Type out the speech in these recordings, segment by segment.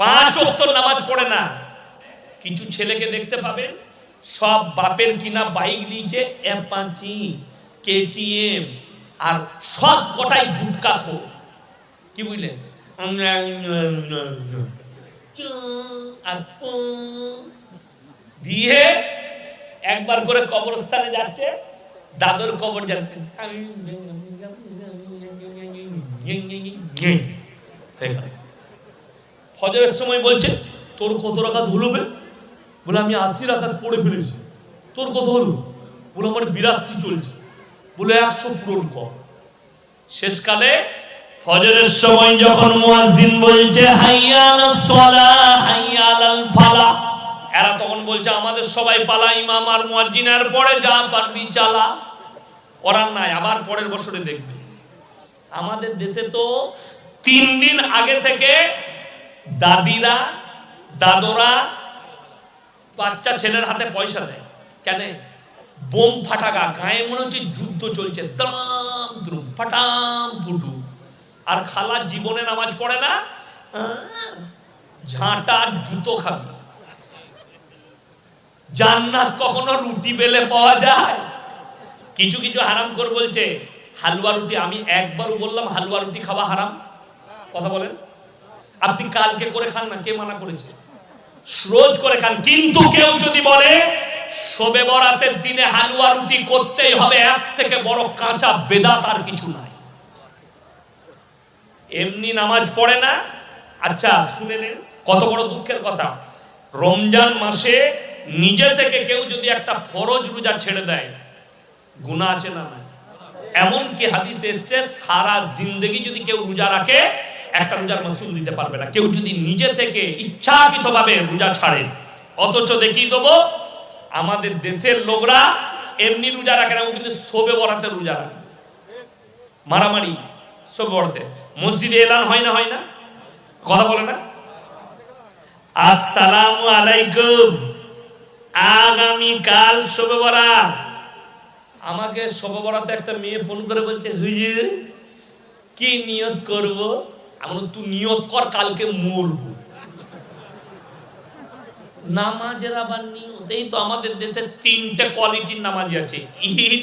পাঁচ অক্ত নামাজ পড়ে না। কিছু ছেলেকে দেখতে পাবেন সব বাপের কিনা বাইক দিয়েছে অ্যাপাচি কেটিএম আর সব কটাই গুটকা খো কি বুঝলেন? আর দিয়ে একবার করে কবরস্থানে যাচ্ছে, দাদর কবর যাচ্ছে। ফজরের সময় বলছে, তোর কত রাখাত হলুবে বলে, আমি আশি রাখাত পড়ে ফেলেছি। তোর কত হলো? বলে, আমার বিরাশি চলছে। বলে, একশো পূরণ কর। শেষকালে ফজরের সময় যখন মুয়াজ্জিন বলছে হাইয়া আলাস সালাহ হাইয়া আলাল ফালাহ এরা তখন বলছে, আমাদের সবাই পালা, ইমাম আর মুয়াজ্জিনের পরে যা পারবি চালা। ওরা নাই, আবার পরের বছরে দেখবে। আমাদের দেশে তো তিন দিন আগে থেকে দাদিরা, দাদরা, বাচ্চা ছেলের হাতে পয়সা দেয়। কেন? বোম ফাটাকা, গায়ে মনে হচ্ছে যুদ্ধ চলছে। দাম, দ্রুম, ফাটাম ফুটু আর খালা জীবনে নামাজ পড়ে না ঝাঁটা জুতো খাবে। জান্নাত কখনো রুটি বেলে পাওয়া যায়? কিছু কিছু হারাম করে বলছে, হালুয়া রুটি, আমি একবারও বললাম, হালুয়া রুটি খাওয়া হারাম। কথা বলেন। আপনি কালকে করে খান না, কে মানা করেছে? রোজ করে খান, কিন্তু কেউ যদি বলে, শোবে বরাতের দিনে হালুয়া রুটি করতেই হবে, এক থেকে বড় কাঁচা বেদাত আর কিছু নাই। এমনি নামাজ পড়ে না। আচ্ছা শুনে নেন, কত বড় দুঃখের কথা। রমজান মাসে নিজে থেকে কেউ যদি একটা ফরজ রোজা ছেড়ে দেয় গুণা আছে না এমনকি হাদিস এসছে, সারা জিন্দগি যদি কেউ রোজা রাখে একটা রোজার মাসুল দিতে পারবে না। কেউ যদি নিজে থেকে ইচ্ছাকৃতভাবে রোজা ছাড়ে, অথচ দেখিয়ে দেবো, আমাদের দেশের লোকরা এমনি রোজা রাখে না কিন্তু শোবে বরাতে রোজা রাখে। মারামারি, শোবে বরাতে। মসজিদে এলান হয় না হয় না? কথা বলে না? আসসালামু আলাইকুম। আগামী কাল শোবে বরাত। আমাকে শোবে বরাতে একটা মেয়ে ফোন করে বলছে, হুজুর, কি নিয়ত করব? আমি তুই নিয়ত কর, কালকে মরবো। নামাজের আবার নিয়ত, এই তো আমাদের দেশে তিনটে কোয়ালিটির নামাজ আছে। ঈদ,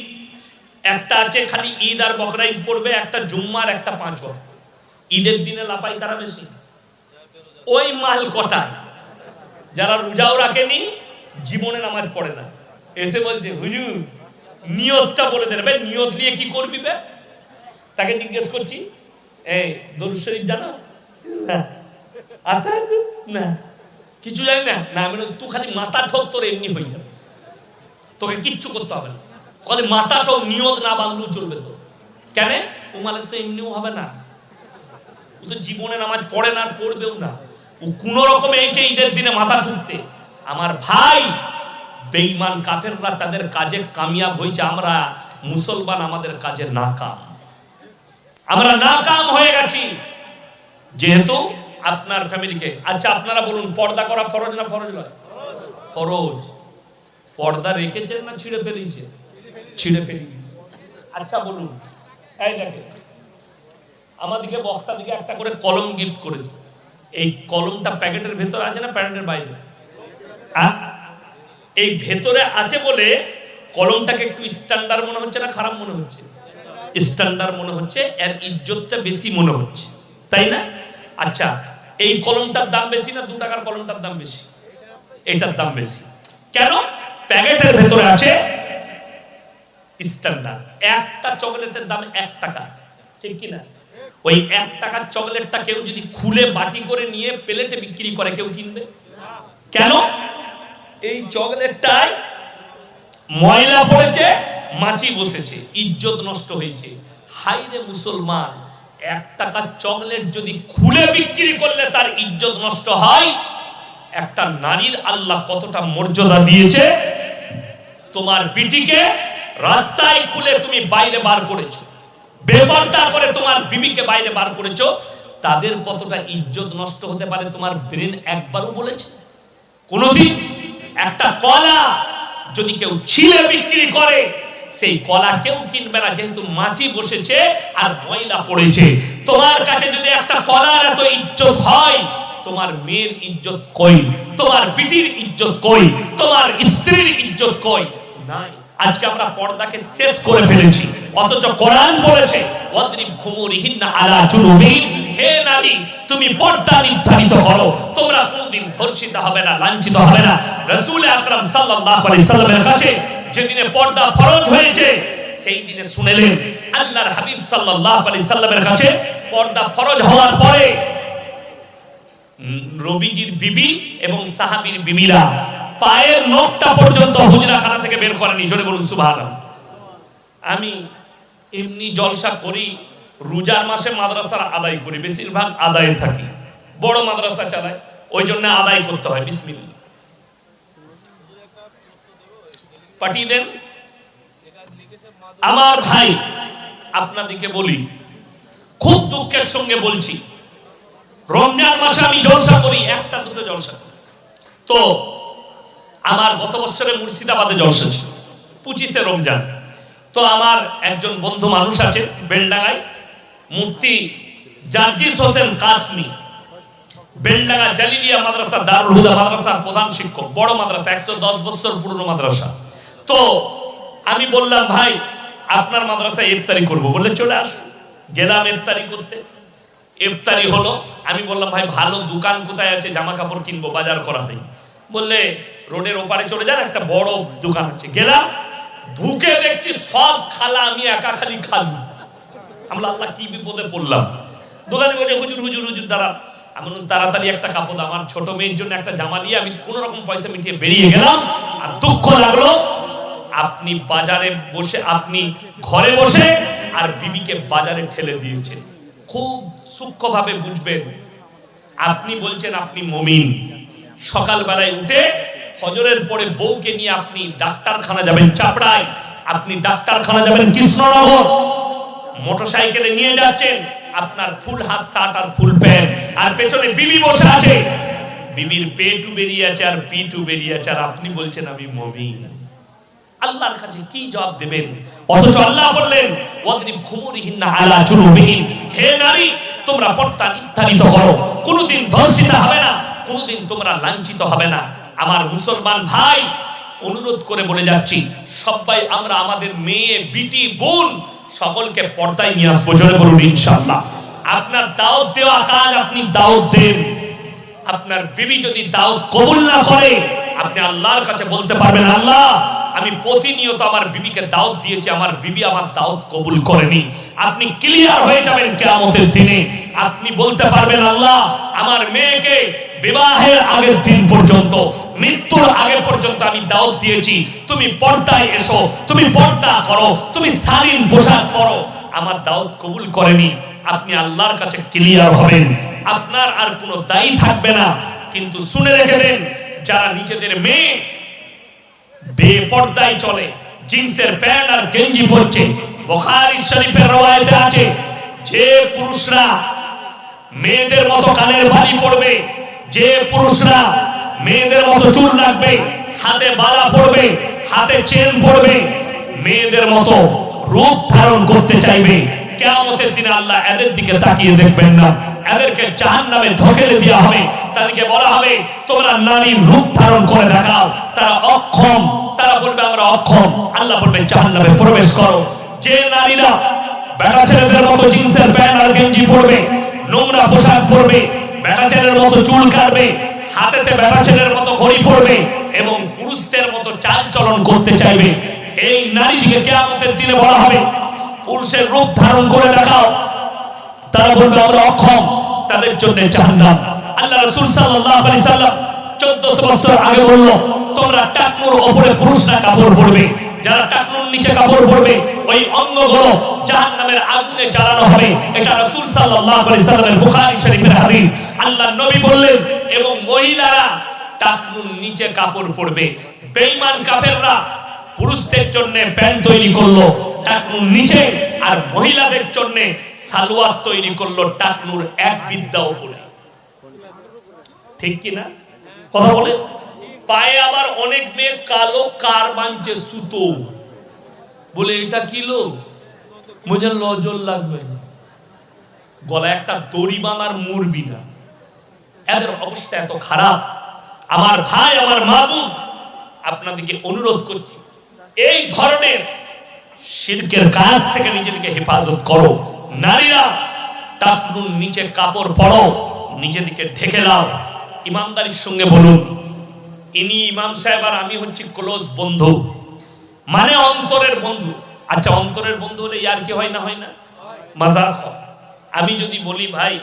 একটা আছে খালি ঈদ আর বকরা ঈদ পড়বে, একটা জুম্মার একটা পাঁচ। ঈদের দিনে লাপাই কারা বেশি? ওই মাল কটায় যারা রোজাও রাখেনি, জীবনে নামাজ পড়ে না। এসে বলছে, হুজুর, নিয়তটা বলে দেবে নিয়ত নিয়ে কি করবি তাকে জিজ্ঞেস করছি কিছু জানি না? না, আমি তুই খালি মাথা ঠোক তোর এমনি হয়ে যাবে। তোকে কিচ্ছু করতে হবে না। খালি মাথা নিয়ত না চলবে তো। কেন? তো এমনিও হবে না। ও তো জীবনে নামাজ পড়ে না পড়বেও না। ও কোনো রকমে এই যে ঈদের দিনে মাথা ঠুকতে। আমার ভাই, বেঈমান কাফেররা তাদের কাজে কামিয়াব হয়েছে। আমরা মুসলমান আমাদের কাজে নাকাম। আমরা নাকাম হয়ে গেছি। যেহেতু আপনার ফ্যামিলিকে। আচ্ছা আপনারা বলুন, পর্দা করা ফরজ না ফরজ নয়? ফরজ। পর্দা রেখেছেন না ছিঁড়ে ফেলিছে? ছিঁড়ে ফেলি আচ্ছা বলুন। এই দেখেন আমাদিকে বক্তা দিকে একটা করে কলম গিফট করেছে। এই কলমটা প্যাকেটের ভেতরে আছে না প্যাকেটের বাইরে? এই ভেতরে আছে বলে কলমটাকে একটু স্ট্যান্ডার্ড মনে হচ্ছে না খারাপ মনে হচ্ছে? স্ট্যান্ডার্ড মনে হচ্ছে, এর ইজ্জতটা বেশি মনে হচ্ছে। তাই না? আচ্ছা এই কলমটার দাম বেশি না দু টাকার কলমটার দাম বেশি? এটার দাম বেশি। কেন? প্যাকেটের ভেতরে আছে স্ট্যান্ডার্ড একটা চকলেটের দাম এক টাকা। ঠিক কি না? ওই এক টাকার চকলেটটা কেউ যদি খুলে বাটি করে নিয়ে প্লেটে বিক্রি করে, কেউ কিনবে? কেন? এই চকলেটটাই ময়লা পড়েছে মাছি বসেছে, ইজ্জত নষ্ট হয়েছে। হাই রে মুসলমান, এক টাকার চকলেট যদি খুলে বিক্রি করলে তার ইজ্জত নষ্ট হয়, একটা নারীর আল্লাহ কতটা মর্যাদা দিয়েছে? তোমার বিটিকে রাস্তায় খুলে তুমি বাইরে বার করেছ, বেপর্দা করে তোমার বিবিকে বাইরে বার করেছ, তাদের কতটা ইজ্জত নষ্ট হতে পারে তোমার ব্রেন একবারও বলেছে? কোনদিন একটা কলা যদি কেউ ছিলে বিক্রি করে সেই কলা কেউ কিনবে না, যেহেতু মাছি বসেছে আর ময়লা পড়েছে। তোমার কাছে যদি একটা কলার এত ইজ্জত হয়, তোমার মেয়ের ইজ্জত কই? তোমার বিটির ইজ্জত কই? তোমার স্ত্রীর ইজ্জত কই? নাই। আজকে আমরা পর্দাকে শেষ করে ফেলেছি। অথচ কোরআন বলেছে, ওয়াদরিব খুমুরিহিন্না আলা জুনুবিন হে নারী, তুমি পর্দা নির্ধারিত করো। তোমরা কোনোদিন ধর্ষিত হবে না, লাঞ্ছিত হবে না। রাসূল আকরাম সাল্লাল্লাহু আলাইহি সাল্লামের কাছে যেদিনে পর্দা ফরজ হয়েছে, সেই দিনে শুনেলেন আল্লাহর হাবিব সাল্লাল্লাহু আলাইহি সাল্লামের কাছে পর্দা ফরজ হওয়ার পরে রবিজির বিবি এবং সাহাবীর বিবিরা পায়ের নখটা পর্যন্ত হুজরাখানা থেকে বের করেনি। জোরে বলুন, সুবহানাল্লাহ। আমি এমনি জলসা করি, রোজার মাসে মাদ্রাসার আদায় করি, বেশিরভাগ আদায়ে থাকি। বড় মাদ্রাসা চালায়, ওই জন্য আদায় করতে হয়, বিসমিল্লাহ। পাঠিয়ে দেন। আমার ভাই, আপনাদেরকে বলি, খুব দুঃখের সঙ্গে বলছি, রমজান মাসে আমি জলসা করি, একটা দুটো জলসা তো আমার গত বছরে মুর্শিদাবাদে জলসা ছিল, পঁচিশে রমজান। তো আমার একজন বন্ধু মানুষ আছে, বেলডাঙ্গায়, মুফতি জার্জিস হোসেন কাসমি। বেলডাঙ্গা জালিলিয়া মাদ্রাসা, দারুল হুদা মাদ্রাসার প্রধান শিক্ষক, বড় মাদ্রাসা, একশো দশ বছর পুরনো মাদ্রাসা। তো আমি বললাম, ভাই, আপনার মাদ্রাসায় ইফতারি করব। বলে চলে আসুন গেলাম ইফতারি করতে। ইফতারি হলো, আমি বললাম, ভাই, ভালো দোকান কোথায় আছে? জামা কাপড় কিনবো, বাজার করা হয় বললে, রোডের ওপারে চলে যান, একটা বড় দোকান আছে। গেলাম, ঢুকে দেখছি সব খালা, আমি একা খালি খালি। আমরা আল্লাহ কি বিপদে পড়লাম। দোকানে বলে, হুজুর হুজুর হুজুর দাঁড়া আমি তাড়াতাড়ি একটা কাপড় আমার ছোট মেয়ের জন্য একটা জামা দিয়ে আমি কোন রকম পয়সা মিটিয়ে বেরিয়ে গেলাম। আর দুঃখ লাগল আপনি বাজারে বসে, আপনি ঘরে বসে আর বিবিকে বাজারে ঠেলে দিয়েছেন। খুব সূক্ষ্মভাবে বুঝবেন। আপনি বলছেন আপনি মমিন। সকালবেলায় উঠে ফজরের পরে বউকে নিয়ে আপনি ডাক্তারখানা যাবেন, চাপড়ায়। আপনি ডাক্তারখানা যাবেন কৃষ্ণনগর। মোটরসাইকেলে নিয়ে যাচ্ছেন আপনার ফুল হাত, শার্ট আর ফুল প্যান্ট। আর পেছনে বিবি বসে আছে। বিবির পেটু বেরিয়ে আছে আর পিটু বেরিয়ে আছে। আর আপনি বলছেন আমি মমিন। আল্লাহর কাছে কি জবাব দেবেন? অথচ আল্লাহ বললেন, ওয়াদরিব খুমুরিহিন্না আলা জুনুবিহিন হে নারী, তোমরা পর্দা নির্ধারিত করো। কোনোদিন ধর্ষিত হবে না, কোনোদিন তোমরা লাঞ্ছিত হবে না। আমার মুসলমান ভাই, অনুরোধ করে বলে যাচ্ছি, সবাই আমরা আমাদের মেয়ে, বিটি, বোন সকলকে পর্দায় নিয়ে আসব। জোরে বলুন, ইনশাআল্লাহ। আপনার দাওয়াত দেওয়া কাজ আপনি দাওয়াত দেন। আপনার বিবি যদি দাওয়াত কবুল না করে, আপনি আল্লাহর কাছে বলতে পারবেন, আল্লাহ, আমি প্রতিনিয়ত আমার বিবিকে দাওয়াত দিয়েছি, আমার বিবি আমার দাওয়াত কবুল করেনি। আপনি ক্লিয়ার হয়ে যাবেন কেয়ামতের দিনে। আপনি বলতে পারবেন, আল্লাহ, আমার মেয়েকে বিবাহের আগের দিন পর্যন্ত, মৃত্যুর আগে পর্যন্ত আমি দাওয়াত দিয়েছি। তুমি পর্দায় এসো, তুমি পর্দা করো, তুমি শালীন পোশাক পরো। আমার দাওয়াত কবুল করেনি। আপনি আল্লাহর কাছে ক্লিয়ার হবেন। আপনার আর কোনো দায়ী থাকবে না। কিন্তু শুনে রেখে দেন, যারা নিজেদের মেয়ে বেপর্দায় চলে, জিন্সের প্যান্ট আর গেঞ্জি পরছে বুখারী শরীফের রওয়ায়েতে আছে, যে পুরুষরা মেয়েদের মতো কানের বালি পড়বে যে পুরুষরা মেয়েদের মতো চুল রাখবে, হাতে বালা পড়বে হাতে চেন পড়বে মেয়েদের মতো রূপ ধারণ করতে চাইবে। কেয়ামতের দিনে আল্লাহ এদের দিকে তাকিয়ে দেখবেন না। এদেরকে জাহান নামে ধকেলে দেওয়া হবে। তাদেরকে বলা হবে, তোমরা নারীর রূপ ধারণ করে দেখাও। তারা অক্ষম। তারা বলবে, আমরা অক্ষম। আল্লাহ বলবে জাহান নামে প্রবেশ করো। যে নারীরা বেটা ছেলেদের মতো জিন্সের প্যান্ট আর গেঞ্জি পরবে, নোংরা পোশাক পরবে, বেটা ছেলের মতো চুল কাটবে, হাতেতে বেটা ছেলের মতো ঘড়ি পরবে এবং পুরুষদের মতো চাল চলন করতে চাইবে এই নারীদিকে কেয়ামতের দিনে বলা হবে, পুরুষের রূপ ধারণ করে রাখাও তারা বলবে, আমরা অক্ষম, তাদের জন্য জাহান্নাম। আল্লাহ রাসূল সাল্লাল্লাহু আলাইহি সাল্লাম 1400 বছর আগে বলল, তোমরা টাকনুর উপরে পুরুষরা কাপড় পরবে। যারা টাকনুর নিচে কাপড় পরবে, ওই অঙ্গগুলো জাহান্নামের আগুনে জ্বালানো হবে। এটা রাসূল সাল্লাল্লাহু আলাইহি সাল্লামের বুখারী শরীফের হাদিস। আল্লাহ নবী বললেন, এবং মহিলারা টাকনুর নিচে কাপড় পরবে। বেঈমান কাফেররা পুরুষদের জন্য প্যান্ট তৈরি করল টাকনুর নিচে, আর মহিলাদের জন্য সালোয়ার তৈরি করল টাকনুর এক বিদ্যা উপরে। ঠিক কি না? কথা বলে? পায়ে আবার অনেক মেয়ে কালো কার বানছে সুতো। বলে, এটা কি কিলো মুঝে লজল লাগবে না। গলায় একটা দড়ি বাঁধার মুরবি না। এদের অবস্থা এত খারাপ। আমার ভাই, আমার মাবুদ আপনাদেরকে অনুরোধ করছি এই ধরনের শিরকের কাজ থেকে নিজেদেরকে হেফাজত করো। নারীরা টাকনুন নিচে কাপড় পরো, নিজেদেরকে ঢেকে লাও। ইমানদারির সঙ্গে বলুন, ইনি ইমাম সাহেব আর আমি হচ্ছি ক্লোজ বন্ধু। মানে অন্তরের বন্ধু। আচ্ছা অন্তরের বন্ধু হলে ইয়ার কি হয় না হয় না? হয়। আমি যদি বলি, ভাই,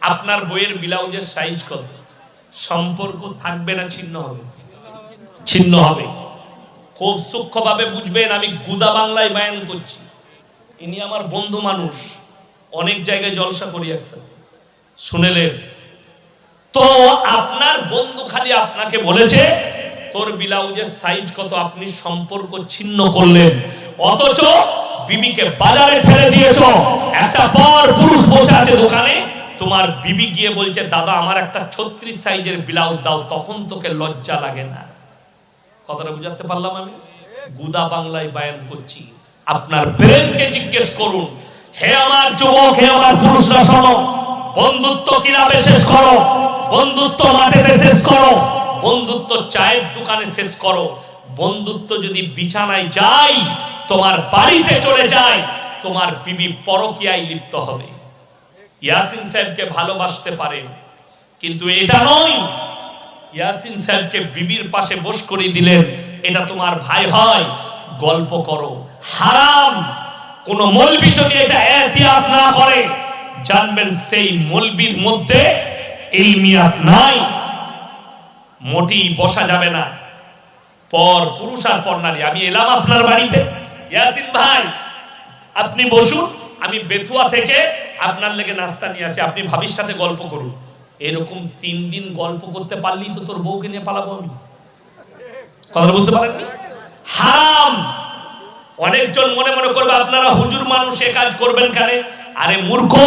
আপনার বইয়ের ব্লাউজের সাইজ কত? সম্পর্ক থাকবে না, ছিন্ন হবে। ছিন্ন হবে। খুব সূক্ষ্মভাবে বুঝবেন, আমি গুদা বাংলায় বায়ান করছি। ইনি আমার বন্ধু মানুষ, অনেক জায়গায় জলসা করি একসাথে। শুনেলেন তো আপনার বন্ধু খালি আপনাকে বলেছে, তোর ব্লাউজের সাইজ কত, আপনি সম্পর্ক ছিন্ন করলেন। অথচ বিবিকে বাজারে ফেলে দিয়েছ। একটা পর পুরুষ বসে আছে দোকানে, তোমার বিবি গিয়ে বলছে, দাদা, আমার একটা ছত্রিশ সাইজের ব্লাউজ দাও, তখন তোকে লজ্জা লাগে না। কথাটা বুঝাতে পারলাম আমি? গুদা বাংলায় বায়ান করছি। আপনার ব্রেনকে জিজ্ঞেস করুন, হে আমার যুবক, হে আমার পুরুষরা, শোনো, বন্ধুত্ব কীভাবে শেষ করো? বন্ধুত্ব মাঠেতে শেষ করো। বন্ধুত্ব চায়ের দোকানে শেষ করো। বন্ধুত্ব যদি বিছানায় যাই তোমার বাড়িতে চলে যায়, তোমার বিবি পরকিয়ায় লিপ্ত হবে। ইয়াসিন সাহেবকে ভালোবাসতে পারেন কিন্তু এটা নয়। ইয়াসিন সাহেবকে বিবির পাশে বস করে দিলেন, এটা তোমার ভাই হয়। গল্প করো। হারাম। কোন মলবি যদি এটা এহতিয়াত না করে, জানবেন সেই মলবির মধ্যে ইলমিয়াত নাই। মোটি বসা যাবে না। পর পুরুষ আর পর নারী। আমি এলাম আপনার বাড়িতে। ইয়াসিন ভাই, আপনি বসুন। আমি বেতুয়া থেকে আপনার লেগে নাস্তা নিয়ে আসি। আপনি ভাবির সাথে গল্প করুন। এরকম তিন দিন গল্প করতে পারলেই তো তোর বউকে নিয়ে পালাবো আমি? কথাটা বুঝতে পারেননি? হারাম! অনেকজন মনে মনে করবে, আপনারা হুজুর মানুষ, এ কাজ করবেন কেন? আরে মূর্খ!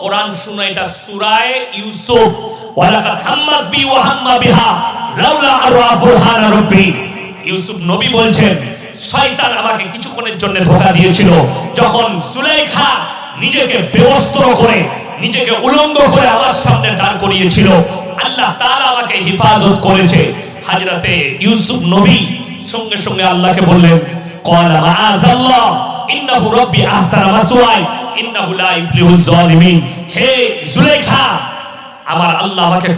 কোরআন শুনো, এটা সূরায়ে ইউসুফ। ওয়ালাকাদ হাম্মাত বি ওয়া হাম্মা বিহা, লাউলা আরা বুরহান রাব্বি। ইউসুফ নবী বলছেন, শয়তান আমাকে কিছুক্ষণের জন্য ধোকা দিয়েছিল। যখন সুলাইখা নিজেকে বেবস্ত্র করে, নিজেকে উলঙ্গ করে আমার সামনে দাঁড় করিয়েছিল। আল্লাহ তারা আমাকে হেফাজত করেছে। হাজরাতে ইউসুফ নবী সঙ্গে সঙ্গে আল্লাহকে বললেন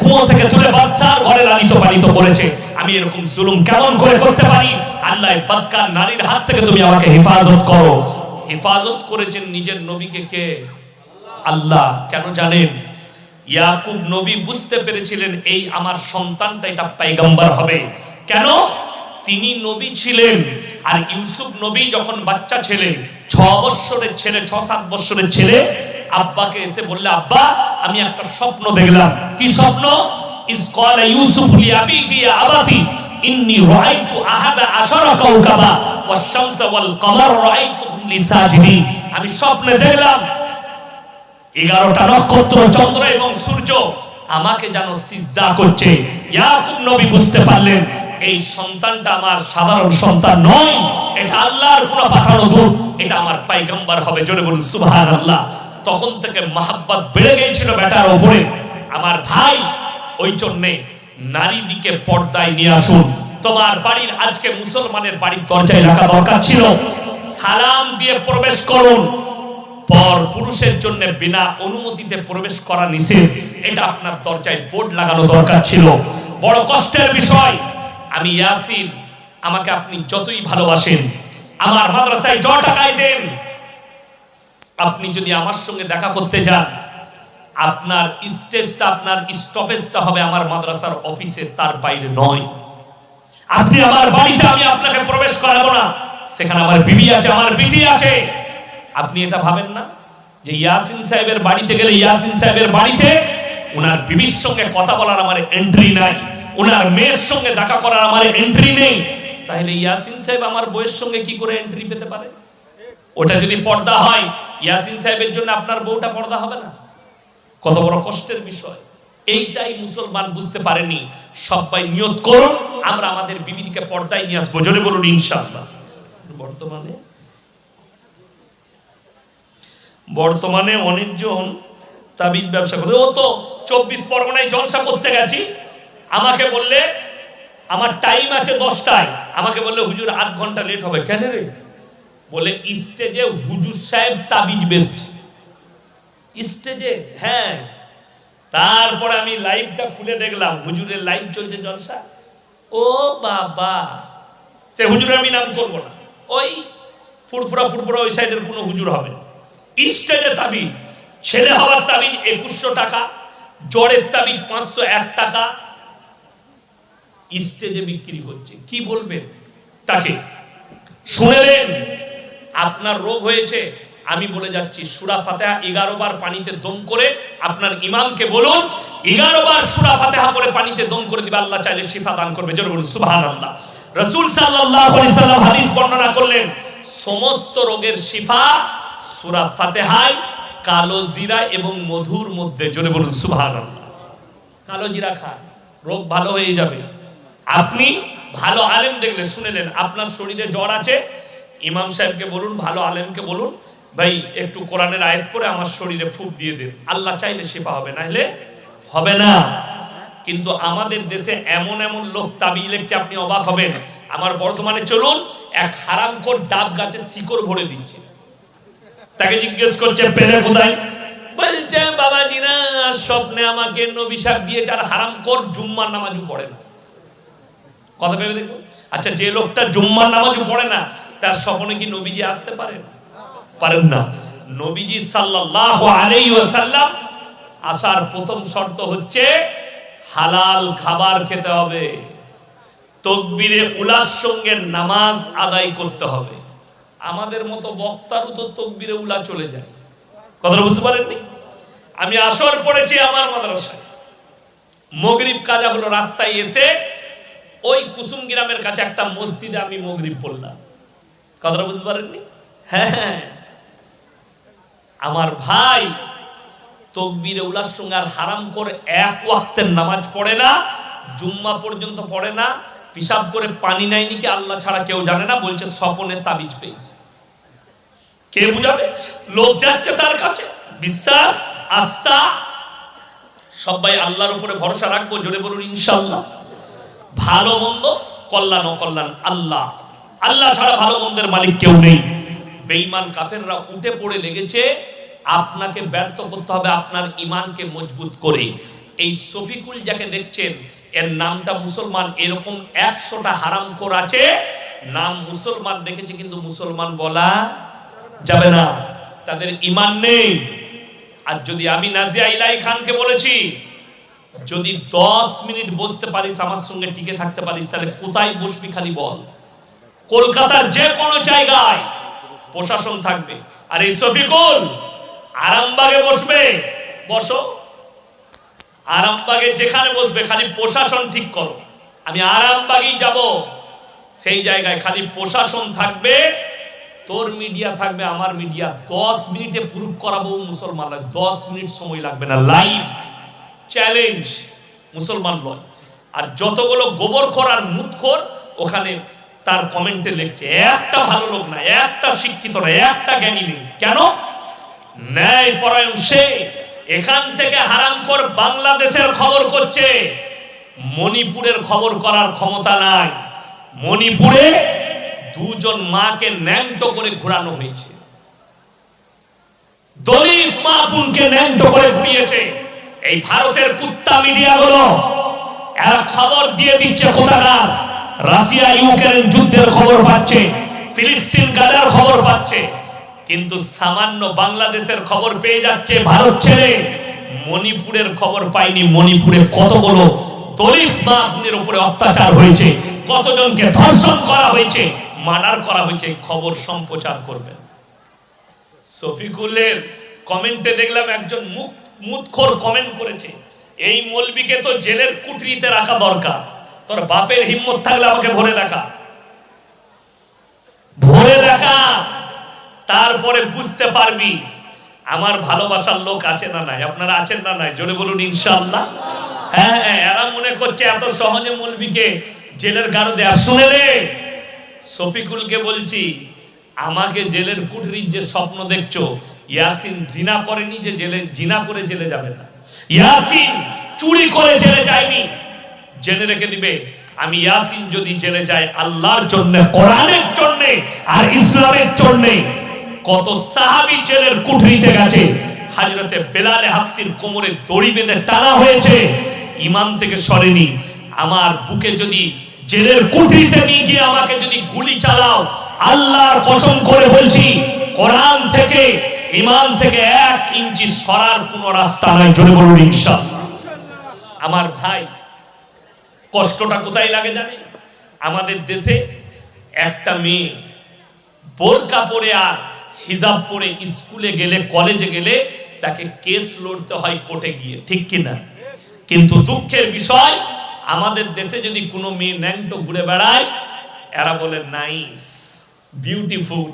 কুয়ো থেকে আমি এরকম জুলুম কেমন করে করতে পারি? আল্লাহ নারীর হাত থেকে তুমি আমাকে হেফাজত করো। হেফাজত করেছেন নিজের নবীকে কে? আল্লাহ। কেন জানেন? ইয়াকুব নবী বুঝতে পেরেছিলেন এই আমার সন্তানটা এটা পাইগাম্বার হবে। কেন? তিনি নবী ছিলেন। আর ইউসুফ নবী যখন বাচ্চা ছেলে, ছ বৎসরের ছেলে, ছ, সাত বৎসরের ছেলে, আব্বাকে এসে বললে, আব্বা, আমি একটা স্বপ্ন দেখলাম। কি স্বপ্ন? ইস ক্বালা ইউসুফ লি আবিহি আবাতি, ইন্নী রাআইতু আহাদা আশারা কাওকাবা ওয়াশ শামসা ওয়াল আমি স্বপ্নে দেখলাম, এগারোটা নক্ষত্র, চন্দ্র এবং সূর্য আমাকে যেন সিজদা করছে। ইয়াকুব নবী বুঝতে পারলেন, এই সন্তানটা আমার সাধারণ সন্তান নয়। এটা আল্লাহর কোন পাঠানো দূত, এটা আমার পাইগাম্বার হবে, জোরে বলুন, সুবহানাল্লাহ। তখন থেকে মাহাব্বত বেড়ে গিয়েছিল বেটার উপরে আমার ভাই, ওই জন্যে নারী দিকে পর্দায় নিয়ে আসুন। তোমার বাড়ির আজকে মুসলমানের বাড়ির দরজায় রাখা দরকার ছিল। সালাম দিয়ে প্রবেশ করুন। পর পুরুষের জন্য বিনা অনুমতিতে প্রবেশ করা নিষেধ। এটা আপনার দরজায় বোর্ড লাগানো দরকার ছিল। বড় কষ্টের বিষয়। আমি ইয়াসিন আমাকে আপনি যতই ভালোবাসেন আমার মাদ্রাসায় জ টাকায় দেন আপনি যদি আমার সঙ্গে দেখা করতে যান আপনার স্টেজটা আপনার স্টপেজটা হবে আমার মাদ্রাসার অফিসে তার বাইরে নয়। আপনি আমার বাড়িতে, আমি আপনাকে প্রবেশ করাবো না। সেখানে আমার বিবি আছে, আমার বিটি আছে। আপনি এটা ভাবেন না? যে ইয়াসিন সাহেবের বাড়িতে গেলে, ইয়াসিন সাহেবের বাড়িতে ওনার বিবির সঙ্গে কথা বলার আমার এন্ট্রি নাই। ওনার মেয়ের সঙ্গে দেখা করার আমার এন্ট্রি নেই। তাহলে ইয়াসিন সাহেব আমার বউয়ের সঙ্গে কি করে এন্ট্রি পেতে পারে? ওটা যদি পর্দা হয়, ইয়াসিন সাহেবের জন্য আপনার বউটা পর্দা হবে না? কত বড় কষ্টের বিষয়। এইটাই মুসলমান বুঝতে পারেনি। সবাই নিয়ত করুন, আমরা আমাদের বিবিদিকে পর্দায় নিয়ে আসব। জোরে বলুন, ইনশাআল্লাহ। বর্তমানে বর্তমানে অনেকজন তাবিজ ব্যবসা করে ও তো চব্বিশ পরগনায় জলসা করতে গেছি। আমাকে বললে, আমার টাইম আছে দশটায়। আমাকে বললে, হুজুর, আধ ঘণ্টা লেট হবে। কেন রে? বলে, স্টেজে হুজুর সাহেব তাবিজ বেসছে স্টেজে হ্যাঁ। তারপরে আমি লাইভটা খুলে দেখলাম। হুজুরের লাইভ চলছে জলসা? ও বাবা। সে হুজুরের আমি নাম করব না। ওই ফুরফুরা ফুরফুরা ওই সাইডের কোনো হুজুর হবে। স্টেজে তাবিজ, ছেলে হওয়ার তাবিজ একুশশো টাকা, জ্বরের তাবিজ পাঁচশো এক টাকা। স্টেজে বিক্রি হচ্ছে। কি বলবেন? তাকে শুনেলেন আপনার রোগ হয়েছে আমি বলে যাচ্ছি, সুরা ফাতেহা এগারো বার পানিতে দম করে আপনার ইমামকে বলুন, এগারো বার সুরা ফাতেহা পরে পানিতে দম করে দিবে, আল্লাহ চাইলে শিফা দান করবে। জোরে বলুন সুবহান আল্লাহ রসুল সাল্লাম হাদিস বর্ণনা করলেন, সমস্ত রোগের শিফা সুরা ফাতেহায় কালো জিরা এবং মধুর মধ্যে, জোরে বলুন সুবহান আল্লাহ কালো জিরা খান, রোগ ভালো হয়ে যাবে। আপনি ভালো আলেম দেখলে শুনেলেন আপনার শরীরে জ্বর আছে, ইমাম সাহেবকে বলুন, ভালো আলেমকে বলুন ভাই, একটু কোরআনের আয়াত পরে আমার শরীরে ফুক দিয়ে দেন। আল্লাহ চাইলে সেবা হবে না হলে হবে না। কিন্তু আমাদের দেশে এমন এমন লোক তাবি লিখছে আপনি অবাক হবেন। আমার বর্তমানে চলুন, এক হারামখোর ডাব গাছে শিকড় ভরে দিচ্ছে। তাকে জিজ্ঞেস করছে, পেলে কোথায়? বলছে, বাবাজি না, স্বপ্নে আমাকে নবী সাহেব দিয়েছে, আর হারাম কর জুম্মার নামাজও পড়ে না। কথা ভেবে দেখুন। আচ্ছা যে লোকটা জুম্মার নামাজও পড়ে না, তার স্বপ্নে কি নবীজি আসতে পারেন? পারেন না। নবীজি সাল্লাল্লাহু আলাইহি ওয়াসাল্লাম আসার প্রথম শর্ত হচ্ছে, হালাল খাবার খেতে হবে। তকবিরে উলার সঙ্গে নামাজ আদায় করতে হবে। আমাদের মতো বক্তারও তো তকবিরে উলা চলে যায়। কথাটা বুঝতে পারেননি? আমি আসর পড়েছি আমার মাদ্রাসায়। মগরিব কাজা হলো রাস্তায় এসে ওই কুসুম গ্রামের কাছে একটা মসজিদে আমি মগরিব পড়লাম। কথাটা বুঝতে পারেননি? হ্যাঁ আমার ভাই তকবিরে উলার সঙ্গে আর হারাম করে এক ওয়াক্তের নামাজ পড়ে না, জুম্মা পর্যন্ত পড়ে না পিসাব করে পানি নেয়নি কি আল্লাহ ছাড়া কেউ জানে না, বলছে স্বপনে তাবিজ পেয়েছে। কে বুঝাবে? লোক যাচ্ছে তার কাছে, বিশ্বাস, আস্থা, সবাই আল্লাহর উপরে ভরসা রাখব, জোরে বলুন ইনশাল্লাহ ভালো মন্দ, কল্যাণ, অকল্যাণ, আল্লাহ। আল্লাহ ছাড়া ভালো মন্দের মালিক কেউ নেই। বেঈমান কাফেররা উঠে পড়ে লেগেছে আপনাকে ব্যর্থ করতে হবে আপনার ইমানকে মজবুত করে। এই শফিকুল যাকে দেখছেন, এর নামটা মুসলমান, এরকম একশোটা হারাম খোর আছে, নাম মুসলমান রেখেছে কিন্তু মুসলমান বলা যাবে না। তাদের ইমান নেই। আর যদি আমি নাজিয়া ইলাই খানকে বলেছি, যদি দশ মিনিট বসতে পারিস, আমার সঙ্গে টিকে থাকতে পারিস, তাহলে কোথায় বসবি খালি বল? কলকাতার যে কোনো জায়গায় প্রশাসন থাকবে। আর এই শফিকুল আরামবাগে বসবে। বসো। আরামবাগে যেখানে বসবে, খালি প্রশাসন ঠিক করো। আমি আরামবাগেই যাব। সেই জায়গায় খালি প্রশাসন থাকবে, তোর মিডিয়া থাকবে, আমার মিডিয়া দশ মিনিটে প্রুফ করাবো মুসলমানরা। দশ মিনিট সময় লাগবে না। লাইভ চ্যালেঞ্জ মুসলমান নয়। আর যতগুলো গোবরখোর আর মুতখোর, ওখানে তার কমেন্টে লিখছে, একটা ভালো লোক না, একটা শিক্ষিত না, একটা জ্ঞানী নেই। কেন? ন্যায় পরায়ণ সে এখান থেকে হারামখোর বাংলাদেশের খবর করছে। মণিপুরের খবর করার ক্ষমতা নাই। মণিপুরে দুজন মাকে ন্যাংট করে ঘোরানো হয়েছে। দলিত মা বোনকে ন্যাংট করে ঘুরিয়েছে। এই ভারতের কুত্তা মিডিয়াগুলো এরা খবর দিয়ে দিচ্ছে কোথাকার? রাশিয়া, ইউক্রেন যুদ্ধের খবর পাচ্ছে, ফিলিস্তিন গাজার খবর পাচ্ছে। কিন্তু সামান্য বাংলাদেশের খবর পেয়ে যাচ্ছে, ভারত ছেড়ে। মণিপুরের খবর পাইনি। মণিপুরে কতগুলো দলিত মা বোনের উপরে অত্যাচার হয়েছে, কতজনকে ধর্ষণ করা হয়েছে, মার্ডার করা হয়েছে খবর সম্প্রচার করবেন। শফিকুলের কমেন্টে দেখলাম একজন মুখ মুতখোর কমেন্ট করেছে, এই মলবিকে তো জেলের কুটরিতে রাখা দরকার। তোর বাপের হিম্মত থাকলে আমাকে ভরে দেখা ভরে দেখা তারপরে বুঝতে পারবি আমার ভালোবাসার লোক আছে না নাই। আপনারা আছেন না নাই? জোরে বলুন ইনশাআল্লাহ। হ্যাঁ হ্যাঁ, এরা মনে করছে এত সহজে মলবিকে জেলের গারো দেয়া শুনে রে শফিকুলকে বলছি আমাকে জেলের কুঠরির যে স্বপ্ন দেখছ ইয়াসিন জিনা করেনি যে জেলে জিনা করে জেলে যাবে না। ইয়াসিন চুরি করে জেলে যায়নি। জেনে রেখে দিবে আমি ইয়াসিন যদি জেলে যাই আল্লাহর জন্য কোরআনের জন্য আর ইসলামের জন্য কত সাহাবি জেলের কুঠরিতে গেছে। হাজরতে বেলালে হাফসির কোমরে দড়ি বেঁধে টানা হয়েছে। ইমান থেকে সরেনি। আমার বুকে যদি জেলের কুঠরিতে নিয়ে গিয়ে আমাকে যদি গুলি চালাও, আল্লাহর কসম করে বলছি, কোরআন থেকে ইমান থেকে এক ইঞ্চি সরার কোনো রাস্তা নাই, জোরে বলুন ইনশাআল্লাহ। আমার ভাই, কষ্টটা কোথায় লাগে জানে আমাদের দেশে একটা মেয়ে বোরকা পরে আর হিজাব পরে স্কুলে গেলে, কলেজে গেলে তাকে কেস লড়তে হয় কোর্টে গিয়ে, ঠিক কিনা? কিন্তু দুঃখের বিষয়, আমাদের দেশে যদি কোনো মেয়ে ন্যাংটো ঘুরে বেড়ায়, এরা বলে, নাইস বিউটিফুল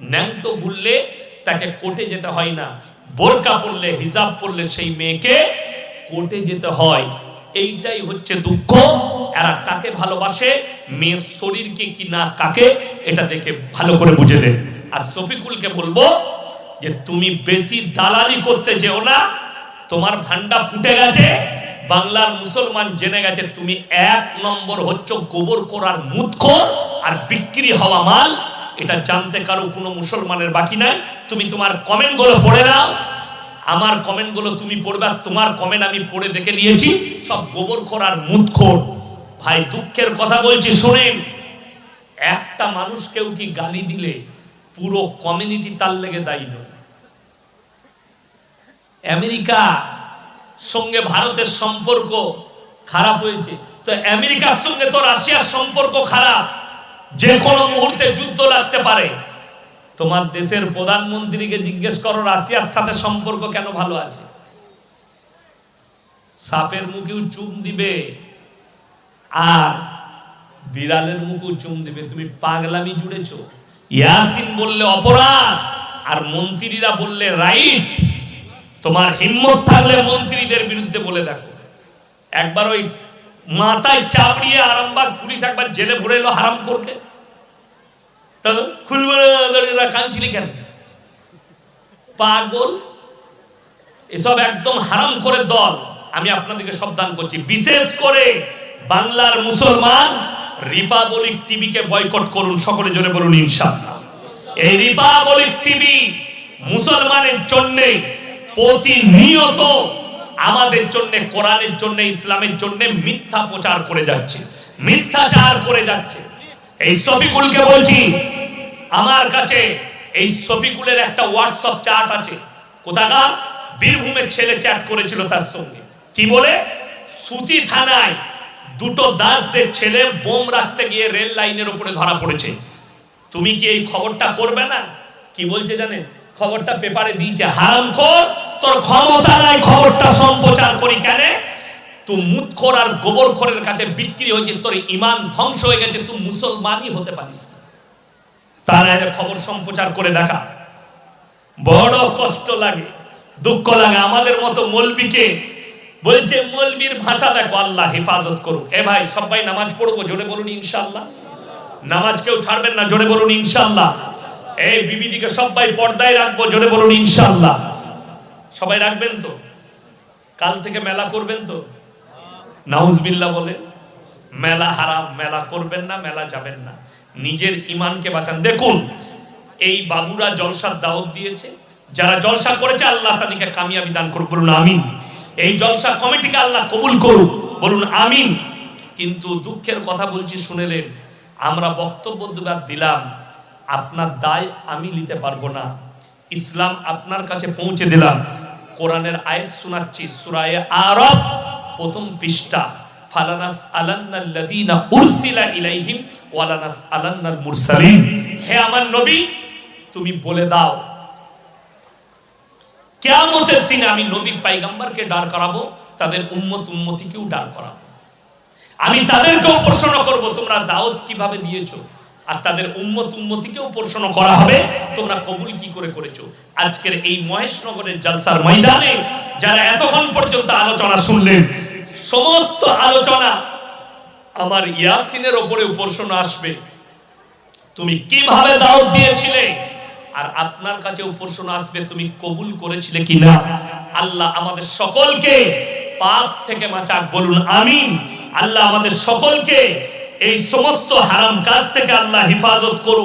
ন্যাংটো ঘুরলে তাকে কোর্টে যেতে হয় না। বোরকা পরলে, হিজাব পরলে সেই মেয়েকে কোর্টে যেতে হয়। এইটাই হচ্ছে দুঃখ। এরা কাকে ভালোবাসে? মেয়ের শরীরকে কি না কাকে? এটা দেখে ভালো করে বুঝে দেন আর শফিকুলকে বলব যে তুমি বেশি দালালি করতে যেও না, তোমার ভান্ডা ফুটে গেছে, বাংলার মুসলমান জেনে গেছে তুমি এক নম্বর হচ্ছে গোবর করার মুৎখর আর বিক্রি হওয়া মাল। এটা জানতে কারও কোনো মুসলমানের বাকি নাই। তুমি তোমার কমেন্টগুলো পড়ে নাও। আমার কমেন্টগুলো তুমি পড়বে তোমার কমেন্ট আমি পড়ে দেখে নিয়েছি। সব গোবর করার মুৎখোর ভাই, দুঃখের কথা বলছি, শোনেন। একটা মানুষ কেউ কি গালি দিলে? পুরো কমিউনিটি তার লেগে দায়ী নয়। আমেরিকা সঙ্গে ভারতের সম্পর্ক খারাপ হয়েছে। তো আমেরিকার সঙ্গে তো রাশিয়ার সম্পর্ক খারাপ। যে কোনো মুহূর্তে যুদ্ধ লাগতে পারে। তোমার দেশের প্রধানমন্ত্রীকে জিজ্ঞেস করো, রাশিয়ার সাথে সম্পর্ক কেন ভালো আছে? সাপের মুখেও চুম দিবে আর বিড়ালের মুখেও চুম দিবে। তুমি পাগলামি জুড়েছ। ইয়াসিন বললে অপরাধ, আর মন্ত্রীরা বললে রাইট। তোমার হিম্মত থাকলে মন্ত্রীদের বিরুদ্ধে বলে দেখো। একবার ওই মাথায় চাপড়িয়ে আরামবাগ পুলিশ একবার জেলে ভরে এলো, হারাম করবে। তো খুলবে কাঁদছিলি কেন? পাগল? এসব একদম হারাম করে দল। আমি আপনাদেরকে সাবধান করছি। বিশেষ করে বাংলার মুসলমান রিপাবলিক টিভিকে বয়কট করুন, সকলে জোরে বলুন, ইনশাআল্লাহ। এই রিপাবলিক টিভি মুসলমানের জন্য প্রতিনিয়ত আমাদের জন্য, কোরআনের জন্য, ইসলামের জন্য মিথ্যা প্রচার করে যাচ্ছে, মিথ্যাচার করে যাচ্ছে। এই শফিকুলকে বলছি, আমার কাছে এই শফিকুলের একটা হোয়াটসঅ্যাপ চ্যাট আছে। কোথাকার? বীরভূমের ছেলে চ্যাট করেছিল তার সঙ্গে। কি বলে? সুতি থানায় দুটো দাসদের ছেলে বোম রাখতে গিয়ে রেল লাইনের উপরে ধরা পড়েছে। তুমি কি এই খবরটা করবে না? কি বলছে জানেন? খবরটা পেপারে দিয়েছে হারাম কর তোর ক্ষমতা নাই, খবরটা সম্প্রচার করি কেন? তুই মুতখোর আর গোবর গোবরখোরের কাছে বিক্রি হয়েছে, তোর ইমান ধ্বংস হয়ে গেছে তুই মুসলমানই হতে পারিস। তারা খবর সম্প্রচার করে দেখা। বড় কষ্ট লাগে, দুঃখ লাগে। আমাদের মতো মলবিকে বলছে, মলবির ভাষা দেখো, আল্লাহ হেফাজত করুক। এ ভাই, সবাই নামাজ পড়ব, জোরে বলুন ইনশাল্লাহ নামাজ কেউ ছাড়বেন না, জোরে বলুন ইনশাল্লাহ এই বিবিদিকে সবাই পর্দায় রাখব, জোরে বলুন ইনশাল্লাহ সবাই রাখবেন তো? কাল থেকে মেলা করবেন তো? নাউজবিল্লাহ বলে, মেলা হারাম, মেলা করবেন না, মেলা যাবেন না। নিজের ইমানকে বাঁচান। দেখুন, এই বাবুরা জলসার দাওয়াত দিয়েছে। যারা জলসা করেছে, আল্লাহ তাদেরকে কামিয়াবি দান করুক, বলুন আমিন। এই জলসা কমিটিকে আল্লাহ কবুল করুক। বলুন, আমিন। কিন্তু দুঃখের কথা বলছি, শুনেলেন? আমরা বক্তব্য দুবার দিলাম, আপনার দায় আমি নিতে পারব না। ইসলাম আপনার কাছে পৌঁছে দিলাম। কোরআনের আয়াত শোনাচ্ছি, সুরায়ে আরব, প্রথম পৃষ্ঠা। ফালানাস আলান্নাল্লাযীনা উরসিলা ইলাইহিম, ওয়ালানাস আলান্নাল মুরসালিন। হে আমার নবী, তুমি বলে দাও কিয়ামতের দিনে আমি নবী পাইগাম্বারকে দাঁড় করাবো, তাদের উম্মত উম্মতিকেও দাঁড় করাবো। আমি তাদেরকেও প্রশ্ন করব, তোমরা দাওয়াত কীভাবে দিয়েছ? আর তাদের উম্মত উম্মতিকেও প্রশ্ন করা হবে, তোমরা কবুল কি করে করেছ? আজকের এই মহেশনগরের জলসার ময়দানে যারা এতক্ষণ পর্যন্ত আলোচনা শুনলেন, সমস্ত আলোচনা আমার ইয়াসিনের ওপরে প্রশ্ন আসবে। তুমি কীভাবে দাওয়াত দিয়েছিলে? আর আপনার কাছেও প্রশ্ন আসবে, তুমি কবুল করেছিলে কিনা? আল্লাহ আমাদের সকলকে পাপ থেকে বাঁচাক, বলুন আমিন। আল্লাহ আমাদের সকলকে এই সমস্ত হারাম কাজ থেকে আল্লাহ হেফাজত করুক।